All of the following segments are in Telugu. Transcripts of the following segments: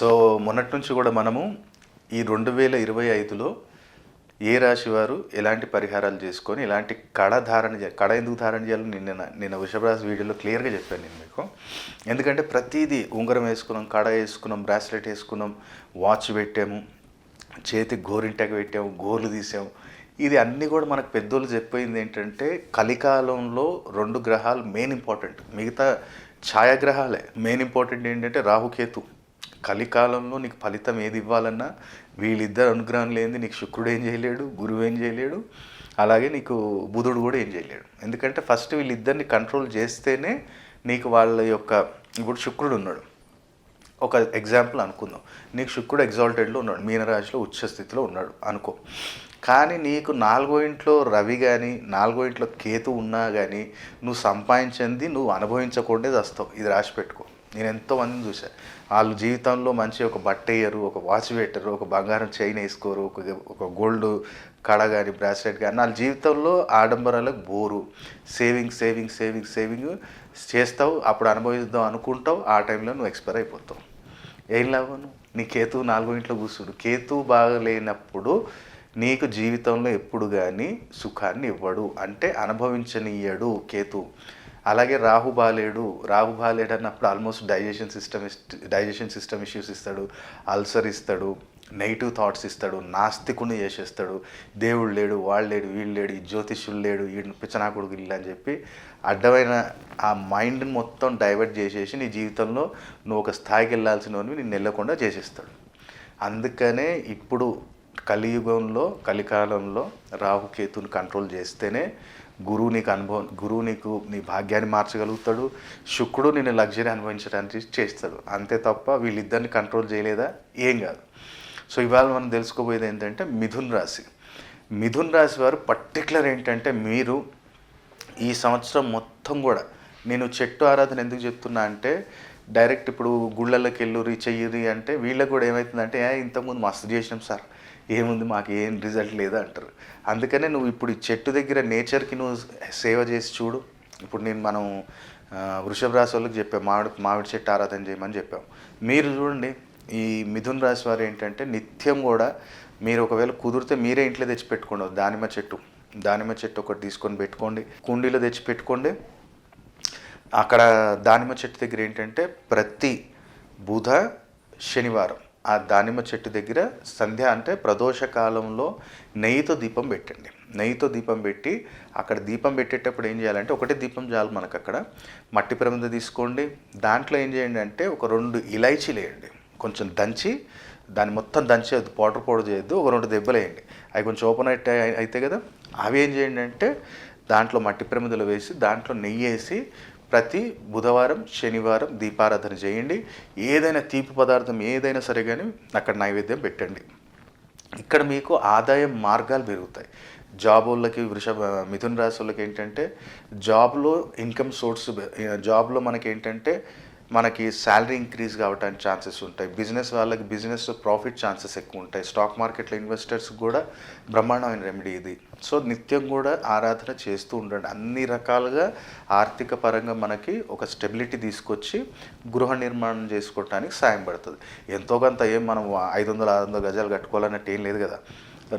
సో మొన్నటి నుంచి కూడా మనము ఈ రెండు వేల ఇరవై ఐదులో ఏ రాశి వారు ఎలాంటి పరిహారాలు చేసుకొని ఎలాంటి కళ ధారణ చే కళ ఎందుకు ధారణ చేయాలో నిన్న నిన్న వృషభరాశి వీడియోలో క్లియర్గా చెప్పాను నేను మీకు. ఎందుకంటే ప్రతిదీ ఉంగరం వేసుకున్నాం కడ వేసుకున్నాం బ్రాస్లెట్ వేసుకున్నాం వాచ్ పెట్టాము చేతి గోరింటాకు పెట్టాము గోర్లు తీసాము. ఇది అన్నీ కూడా మనకు పెద్దోళ్ళు చెప్పిపోయింది ఏంటంటే కలికాలంలో రెండు గ్రహాలు మెయిన్ ఇంపార్టెంట్. మిగతా ఛాయాగ్రహాలే. మెయిన్ ఇంపార్టెంట్ ఏంటంటే రాహుకేతు. కలికాలంలో నీకు ఫలితం ఏది ఇవ్వాలన్నా వీళ్ళిద్దరు అనుగ్రహం లేనిది నీకు శుక్రుడు ఏం చేయలేడు గురువు ఏం చేయలేడు అలాగే నీకు బుధుడు కూడా ఏం చేయలేడు. ఎందుకంటే ఫస్ట్ వీళ్ళిద్దరిని కంట్రోల్ చేస్తేనే నీకు వాళ్ళ యొక్క ఇప్పుడు శుక్రుడు ఉన్నాడు. ఒక ఎగ్జాంపుల్ అనుకుందాం. నీకు శుక్రుడు ఎగ్జాల్టెడ్లో ఉన్నాడు మీనరాశిలో ఉచ్చ స్థితిలో ఉన్నాడు అనుకో. కానీ నీకు నాలుగో ఇంట్లో రవి కానీ నాలుగో ఇంట్లో కేతు ఉన్నా కానీ నువ్వు సంపాదించింది నువ్వు అనుభవించకుండా వస్తావు ఇది రాసి పెట్టుకో. నేను ఎంతోమందిని చూశాను. వాళ్ళు జీవితంలో మంచి ఒక బట్ట వేయరు ఒక వాచ్ పెట్టరు ఒక బంగారం చైన్ వేసుకోరు ఒక ఒక గోల్డ్ కడ కానీ బ్రాస్లెట్ కానీ వాళ్ళ జీవితంలో ఆడంబరాలకు bore. Saving saving saving saving చేస్తావు అప్పుడు అనుభవిద్దాం అనుకుంటావు ఆ టైంలో నువ్వు ఎక్స్పైర్ అయిపోతావు. ఏం లాభం నీ కేతు నాలుగో ఇంట్లో కూర్చుడు. కేతు బాగలేనప్పుడు నీకు జీవితంలో ఎప్పుడు కానీ సుఖాన్ని ఇవ్వడు. అంటే అనుభవించనీయడు కేతు. అలాగే రాహు బాలేడు రాహు బాలేడు అన్నప్పుడు almost digestion system digestion system issues ఇస్తాడు అల్సర్ ఇస్తాడు నెగిటివ్ థాట్స్ ఇస్తాడు నాస్తికుని చేసేస్తాడు. దేవుడు లేడు వాళ్ళు లేడు వీళ్ళు లేడు ఈ జ్యోతిష్యులు లేడు ఈ పిచ్చనాకుడు ఇల్లు అని చెప్పి అడ్డమైన ఆ మైండ్ని మొత్తం డైవర్ట్ చేసేసి నీ జీవితంలో నువ్వు ఒక స్థాయికి వెళ్ళాల్సినవి నేను వెళ్ళకుండా చేసేస్తాడు. అందుకనే ఇప్పుడు కలియుగంలో కలికాలంలో రాహుకేతుని కంట్రోల్ చేస్తేనే గురువు నీకు అనుభవం గురువు నీకు నీ భాగ్యాన్ని మార్చగలుగుతాడు. శుక్రుడు నేను లగ్జరీ అనుభవించడానికి చేస్తాడు. అంతే తప్ప వీళ్ళిద్దరిని కంట్రోల్ చేయలేదా? ఏం కాదు. సో ఇవాళ మనం తెలుసుకోబోయేది ఏంటంటే మిథున్ రాశి. మిథున్ రాశి వారు పర్టికులర్ ఏంటంటే మీరు ఈ సంవత్సరం మొత్తం కూడా నేను చెట్టు ఆరాధన ఎందుకు చెప్తున్నా అంటే డైరెక్ట్ ఇప్పుడు గుళ్ళల్లోకి వెళ్ళురి చెయ్యిరి అంటే వీళ్ళకి కూడా ఏమవుతుందంటే ఇంతకుముందు మస్తు చేసినాం సార్. ఏముంది మాకు ఏం రిజల్ట్ లేదు అంటారు. అందుకనే నువ్వు ఇప్పుడు ఈ చెట్టు దగ్గర నేచర్కి నువ్వు సేవ చేసి చూడు. ఇప్పుడు నేను మనం వృషభ రాశి వాళ్ళకి చెప్పాం మామిడి మామిడి చెట్టు ఆరాధన చేయమని చెప్పాం. మీరు చూడండి ఈ మిథున్ రాశి వారు ఏంటంటే నిత్యం కూడా మీరు ఒకవేళ కుదిరితే మీరే ఇంట్లో తెచ్చి పెట్టుకోండి దానిమ్మ చెట్టు దానిమ్మ చెట్టు ఒకటి తీసుకొని పెట్టుకోండి. కుండీలో తెచ్చి పెట్టుకోండి అక్కడ దానిమ్మ చెట్టు దగ్గర ఏంటంటే ప్రతి బుధ శనివారం. ఆ దానిమ్మ చెట్టు దగ్గర సంధ్య అంటే ప్రదోష కాలంలో నెయ్యితో దీపం పెట్టండి. నెయ్యితో దీపం పెట్టి అక్కడ దీపం పెట్టేటప్పుడు ఏం చేయాలంటే ఒకటే దీపం చాలు మనకు అక్కడ మట్టి ప్రమిద తీసుకోండి. దాంట్లో ఏం చేయండి అంటే ఒక రెండు ఇలైచీలు వేయండి. కొంచెం దంచి దాన్ని మొత్తం దంచేయద్దు పౌడర్ పౌడర్ చేయొద్దు. ఒక రెండు దెబ్బలు వేయండి. అవి కొంచెం ఓపెన్ అయితే అయితే కదా? అవి ఏం చేయండి అంటే దాంట్లో మట్టి ప్రమిదలు వేసి దాంట్లో నెయ్యి వేసి ప్రతి బుధవారం శనివారం దీపారాధన చేయండి. ఏదైనా తీపి పదార్థం ఏదైనా సరే కానీ అక్కడ నైవేద్యం పెట్టండి. ఇక్కడ మీకు ఆదాయం మార్గాలు పెరుగుతాయి. జాబ్ వాళ్ళకి వృషభ మిథున రాశి వాళ్ళకి ఏంటంటే జాబ్లో ఇన్కమ్ సోర్స్ జాబ్లో మనకి ఏంటంటే మనకి శాలరీ ఇంక్రీజ్ కావడానికి ఛాన్సెస్ ఉంటాయి. బిజినెస్ వాళ్ళకి బిజినెస్ ప్రాఫిట్ ఛాన్సెస్ ఎక్కువ ఉంటాయి. స్టాక్ మార్కెట్లో ఇన్వెస్టర్స్ కూడా బ్రహ్మాండమైన రెమెడీ ఇది. సో నిత్యం కూడా ఆరాధన చేస్తూ ఉండండి. అన్ని రకాలుగా ఆర్థిక పరంగా మనకి ఒక స్టెబిలిటీ తీసుకొచ్చి గృహ నిర్మాణం చేసుకోవడానికి సాయం పడుతుంది. ఎంతో కొంత ఏం మనం ఐదు వందల ఆరు వందల గజాలు కట్టుకోవాలన్నట్టు ఏం లేదు కదా.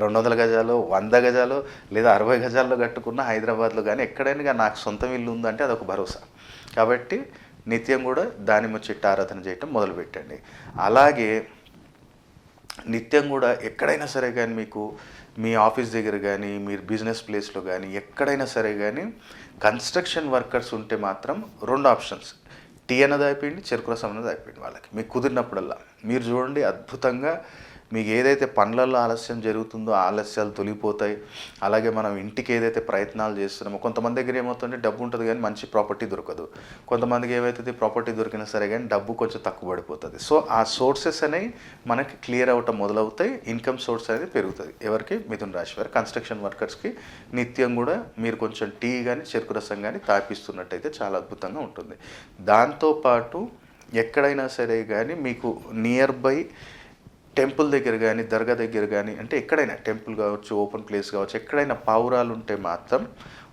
రెండు వందల గజాలు వంద గజాలు లేదా అరవై గజాల్లో కట్టుకున్న హైదరాబాద్లో కానీ ఎక్కడైనా కానీ నాకు సొంతం ఇల్లు ఉందంటే అదొక భరోసా. కాబట్టి నిత్యం కూడా దానిమ్మ చెట్టు ఆరాధన చేయటం మొదలుపెట్టండి. అలాగే నిత్యం కూడా ఎక్కడైనా సరే కానీ మీకు మీ ఆఫీస్ దగ్గర కానీ మీరు బిజినెస్ ప్లేస్లో కానీ ఎక్కడైనా సరే కానీ కన్స్ట్రక్షన్ వర్కర్స్ ఉంటే మాత్రం రెండు ఆప్షన్స్. టీ అన్నది అయిపోయింది చెరుకు రసం అన్నది అయిపోయింది వాళ్ళకి. మీకు కుదిరినప్పుడల్లా. మీరు చూడండి అద్భుతంగా మీకు ఏదైతే పనులలో ఆలస్యం జరుగుతుందో ఆలస్యాలు తొలగిపోతాయి. అలాగే మనం ఇంటికి ఏదైతే ప్రయత్నాలు చేస్తున్నామో కొంతమంది దగ్గర ఏమవుతుందంటే డబ్బు ఉంటుంది కానీ మంచి ప్రాపర్టీ దొరకదు. కొంతమందికి ఏమవుతుంది ప్రాపర్టీ దొరికినా సరే కానీ డబ్బు కొంచెం తక్కువ పడిపోతుంది. సో ఆ సోర్సెస్ అనేవి మనకి క్లియర్ అవటం మొదలవుతాయి. ఇన్కమ్ సోర్స్ అనేది పెరుగుతుంది. ఎవరికి? మిథున్ రాశి వారు కన్స్ట్రక్షన్ వర్కర్స్కి నిత్యం కూడా మీరు కొంచెం టీ కానీ చెరుకు రసం కానీ తాపిస్తున్నట్టయితే చాలా అద్భుతంగా ఉంటుంది. దాంతోపాటు ఎక్కడైనా సరే కానీ మీకు నియర్ బై టెంపుల్ దగ్గర కానీ దర్గా దగ్గర కానీ అంటే ఎక్కడైనా టెంపుల్ కావచ్చు ఓపెన్ ప్లేస్ కావచ్చు ఎక్కడైనా పావురాలు ఉంటే మాత్రం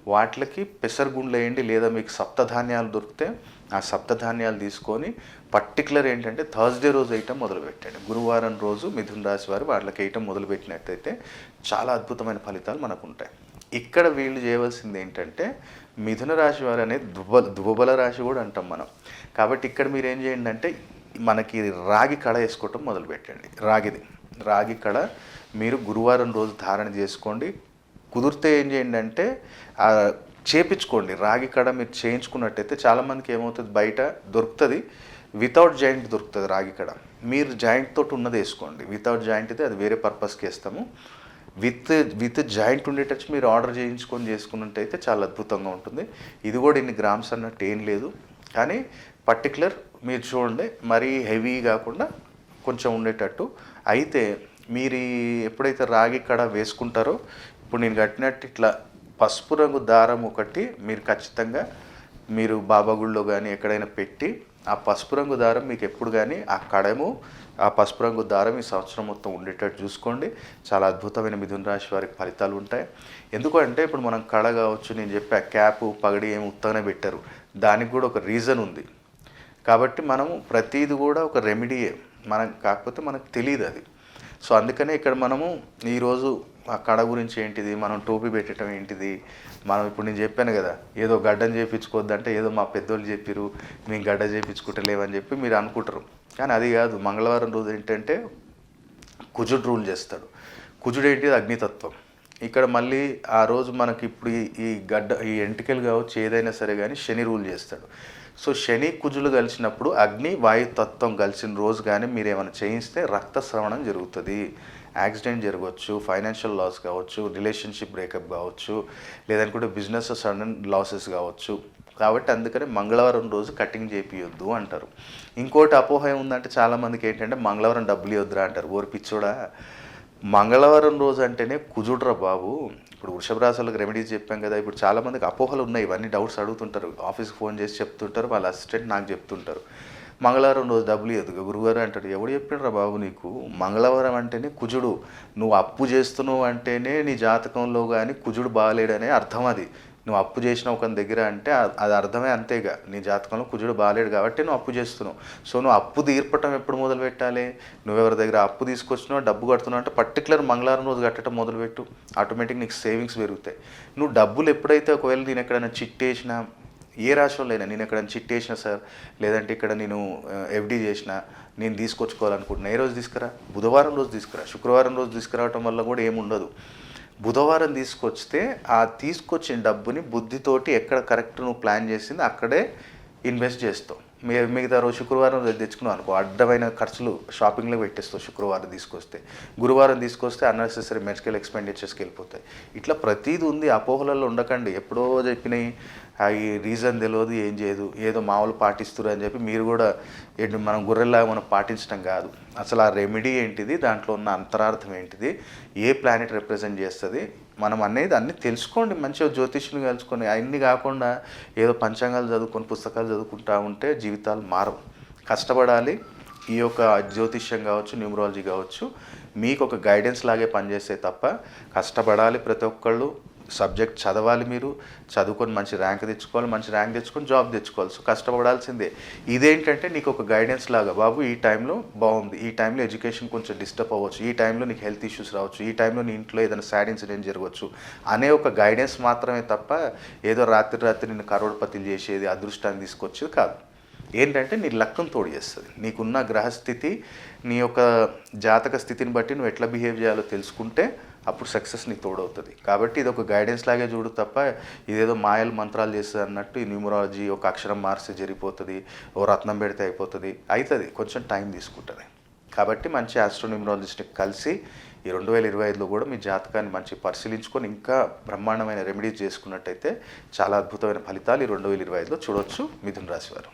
వాటికి పెసరగుండ్లు వేయండి లేదా మీకు సప్తధాన్యాలు దొరికితే ఆ సప్తధాన్యాలు తీసుకొని పర్టికులర్ ఏంటంటే థర్స్డే రోజు వేయటం మొదలు పెట్టండి గురువారం రోజు మిథున రాశి వారు వాళ్ళకి వేయటం మొదలుపెట్టినట్టయితే చాలా అద్భుతమైన ఫలితాలు మనకు ఉంటాయి ఇక్కడ వీళ్ళు చేయవలసింది ఏంటంటే మిథున రాశి వారు అనేది దుబ్బ దుబ్బల రాశి కూడా అంటాం మనం. కాబట్టి ఇక్కడ మీరు ఏం చేయండి అంటే మనకి రాగి కడ వేసుకోవటం మొదలుపెట్టండి. రాగిది. రాగి కడ మీరు గురువారం రోజు ధారణ చేసుకోండి. కుదిరితే ఏం చేయండి అంటే చేపించుకోండి. రాగి కడ మీరు చేయించుకున్నట్టయితే చాలామందికి ఏమవుతుంది? బయట దొరుకుతుంది. వితౌట్ జాయింట్ దొరుకుతుంది రాగి కడ మీరు జాయింట్ తోటి ఉన్నది వేసుకోండి. వితౌట్ జాయింట్ అయితే అది వేరే పర్పస్కి వేస్తాము. విత్ విత్ జాయింట్ ఉండేటట్టు మీరు ఆర్డర్ చేయించుకొని చేసుకున్నట్టయితే చాలా అద్భుతంగా ఉంటుంది. ఇది కూడా ఇన్ని గ్రామ్స్ అన్నట్టు ఏం లేదు. కానీ పర్టికులర్ మీరు చూడండి మరీ హెవీ కాకుండా కొంచెం ఉండేటట్టు. అయితే మీరు ఎప్పుడైతే రాగి కడ వేసుకుంటారో ఇప్పుడు నేను కట్టినట్టు ఇట్లా పసుపు రంగు దారం ఒకటి మీరు ఖచ్చితంగా మీరు బాబాగుళ్ళో కానీ ఎక్కడైనా పెట్టి ఆ పసుపు రంగు దారం మీకు ఎప్పుడు కానీ ఆ కడము ఆ పసుపు రంగు దారం ఈ సంవత్సరం మొత్తం ఉండేటట్టు చూసుకోండి. చాలా అద్భుతమైన మిథున రాశి వారికి ఫలితాలు ఉంటాయి. ఎందుకంటే ఇప్పుడు మనం కళ కావచ్చు నేను చెప్పా క్యాప్ పగడి ఏమి ఉత్తగానే పెట్టారు. దానికి కూడా ఒక రీజన్ ఉంది. కాబట్టి మనము ప్రతిది కూడా ఒక రెమెడీయే మనం కాకపోతే మనకు తెలియదు అది. సో అందుకనే ఇక్కడ మనము ఈరోజు ఆ కడ గురించి ఏంటిది మనం టోపీ పెట్టడం ఏంటిది మనం ఇప్పుడు నేను చెప్పాను కదా ఏదో గడ్డం చేయించుకోవద్దంటే ఏదో మా పెద్దోళ్ళు చెప్పిరు మేము గడ్డ చేయించుకుంటలేవని చెప్పి మీరు అనుకుంటారు. కానీ అది కాదు మంగళవారం రోజు ఏంటంటే కుజుడు రూల్ చేస్తాడు. కుజుడు ఏంటిది? అగ్నితత్వం. ఇక్కడ మళ్ళీ ఆ రోజు మనకి ఇప్పుడు ఈ- గడ్డ ఈ ఎంటికలు కావచ్చు ఏదైనా సరే కానీ శని రూల్ చేస్తాడు. సో శని కుజులు కలిసినప్పుడు అగ్ని వాయుతత్వం కలిసిన రోజు కానీ మీరు ఏమైనా చేయిస్తే రక్తస్రవణం జరుగుతుంది. యాక్సిడెంట్ జరగవచ్చు ఫైనాన్షియల్ లాస్ కావచ్చు రిలేషన్షిప్ బ్రేకప్ కావచ్చు లేదనుకుంటే బిజినెస్ సడన్ లాసెస్ కావచ్చు. కాబట్టి అందుకనే మంగళవారం రోజు కటింగ్ చేపియొద్దు అంటారు. ఇంకోటి అపోహ ఉందంటే చాలామందికి ఏంటంటే మంగళవారం డబ్బులు ఇవ్వద్దురా అంటారు. ఓరి పిచ్చోడా. మంగళవారం రోజు అంటేనే కుజుడ్రా బాబు. ఇప్పుడు వృషభ రాశులకు రెమెడీస్ చెప్పాం కదా ఇప్పుడు చాలామందికి అపోహలు ఉన్నాయి. ఇవన్నీ డౌట్స్ అడుగుతుంటారు. ఆఫీస్కి ఫోన్ చేసి చెప్తుంటారు. వాళ్ళ అసిస్టెంట్ నాకు చెప్తుంటారు. మంగళవారం రోజు డబ్బులు ఎదుగు. గురువారం అంటాడు ఎవడు చెప్పిండ్రా బాబు నీకు? మంగళవారం అంటేనే కుజుడు. నువ్వు అప్పు చేస్తున్నావు అంటేనే నీ జాతకంలో కానీ కుజుడు బాగాలేడనే అర్థం అది. నువ్వు అప్పు చేసిన ఒక దగ్గర అంటే అది అర్థమే అంతేగా. నీ జాతకంలో కుజుడు బాగాలేడు కాబట్టి నువ్వు అప్పు చేస్తున్నావు. సో నువ్వు అప్పు తీర్పటం ఎప్పుడు మొదలు పెట్టాలి? నువ్వు ఎవరి దగ్గర అప్పు తీసుకొచ్చినావు డబ్బు కడుతున్నావు అంటే పర్టికులర్ మంగళవారం రోజు కట్టడం మొదలుపెట్టు ఆటోమేటిక్ నీకు సేవింగ్స్ పెరుగుతాయి. నువ్వు డబ్బులు ఎప్పుడైతే ఒకవేళ నేను ఎక్కడైనా చిట్టేసినా ఏ రాష్ట్రంలో నేను ఎక్కడైనా చిట్టేసిన సార్ లేదంటే ఇక్కడ నేను ఎఫ్డీ చేసిన నేను తీసుకొచ్చుకోవాలనుకుంటున్నా ఏ రోజు తీసుకురా? బుధవారం రోజు తీసుకురా. శుక్రవారం రోజు తీసుకురావటం వల్ల కూడా ఏముండదు. బుధవారం తీసుకొస్తే ఆ తీసుకొచ్చిన డబ్బుని బుద్ధితోటి ఎక్కడ కరెక్ట్ నువ్వు ప్లాన్ చేసింది అక్కడే ఇన్వెస్ట్ చేస్తావు. మిగతా రోజు శుక్రవారం తెచ్చుకున్నాం తెచ్చుకున్నావు అనుకో అడ్డమైన ఖర్చులు షాపింగ్లో పెట్టేస్తావు శుక్రవారం తీసుకొస్తే. గురువారం తీసుకొస్తే అన్నెసెసరీ మెడికల్ ఎక్స్పెండిచర్స్కి వెళ్ళిపోతాయి. ఇట్లా ప్రతీది ఉంది అపోహలలో ఉండకండి. ఎప్పుడో చెప్పినాయి అవి రీజన్ తెలియదు ఏం చేయదు ఏదో మామూలు పాటిస్తురు అని చెప్పి మీరు కూడా ఏంటి మనం గొర్రెల్లా మనం పాటించడం కాదు. అసలు ఆ రెమెడీ ఏంటిది దాంట్లో ఉన్న అంతరార్థం ఏంటిది ఏ ప్లానెట్ రిప్రజెంట్ చేస్తుంది మనం అనేది అన్ని తెలుసుకోండి మంచిగా జ్యోతిష్యులు కలుసుకొని. అన్ని కాకుండా ఏదో పంచాంగాలు చదువుకొని పుస్తకాలు చదువుకుంటా ఉంటే జీవితాలు మారవు. కష్టపడాలి. ఈ యొక్క జ్యోతిష్యం కావచ్చు న్యూమరాలజీ కావచ్చు మీకు ఒక గైడెన్స్ లాగే పనిచేస్తే తప్ప కష్టపడాలి ప్రతి ఒక్కళ్ళు. సబ్జెక్ట్ చదవాలి మీరు చదువుకొని మంచి ర్యాంక్ తెచ్చుకోవాలి మంచి ర్యాంక్ తెచ్చుకొని జాబ్ తెచ్చుకోవాలి. సో కష్టపడాల్సిందే. ఇదేంటంటే నీకు ఒక గైడెన్స్ లాగా బాబు ఈ టైంలో బాగుంది. ఈ టైంలో ఎడ్యుకేషన్ కొంచెం డిస్టర్బ్ అవ్వచ్చు. ఈ టైంలో నీకు హెల్త్ ఇష్యూస్ రావచ్చు. ఈ టైంలో నీ ఇంట్లో ఏదైనా సాడ్ ఇన్సిడెంట్ జరగవచ్చు. అనే ఒక గైడెన్స్ మాత్రమే తప్ప ఏదో రాత్రి రాత్రి నిన్ను కరోడ్పతిలు చేసేది అదృష్టాన్ని తీసుకొచ్చేది కాదు. ఏంటంటే నీ లక్కను తోడు చేస్తుంది. నీకున్న గ్రహస్థితి నీ యొక్క జాతక స్థితిని బట్టి నువ్వు ఎట్లా బిహేవ్ చేయాలో తెలుసుకుంటే అప్పుడు సక్సెస్ నీకు తోడవుతుంది. కాబట్టి ఇది ఒక గైడెన్స్ లాగే చూడు తప్ప ఇదేదో మాయలు మంత్రాలు చేస్తుంది అన్నట్టు ఈ న్యూమరాలజీ ఒక అక్షరం మార్చి జరిగిపోతుంది ఓ రత్నం పెడితే అయిపోతుంది అవుతుంది కొంచెం టైం తీసుకుంటుంది. కాబట్టి మంచి ఆస్ట్రోన్యూమరాలజిస్ట్ని కలిసి ఈ రెండు వేల ఇరవై ఐదులో కూడా మీ జాతకాన్ని మంచి పరిశీలించుకొని ఇంకా బ్రహ్మాండమైన రెమెడీస్ చేసుకున్నట్టయితే చాలా అద్భుతమైన ఫలితాలు ఈ రెండు వేల ఇరవై ఐదులో చూడొచ్చు మిథున రాశి వారు.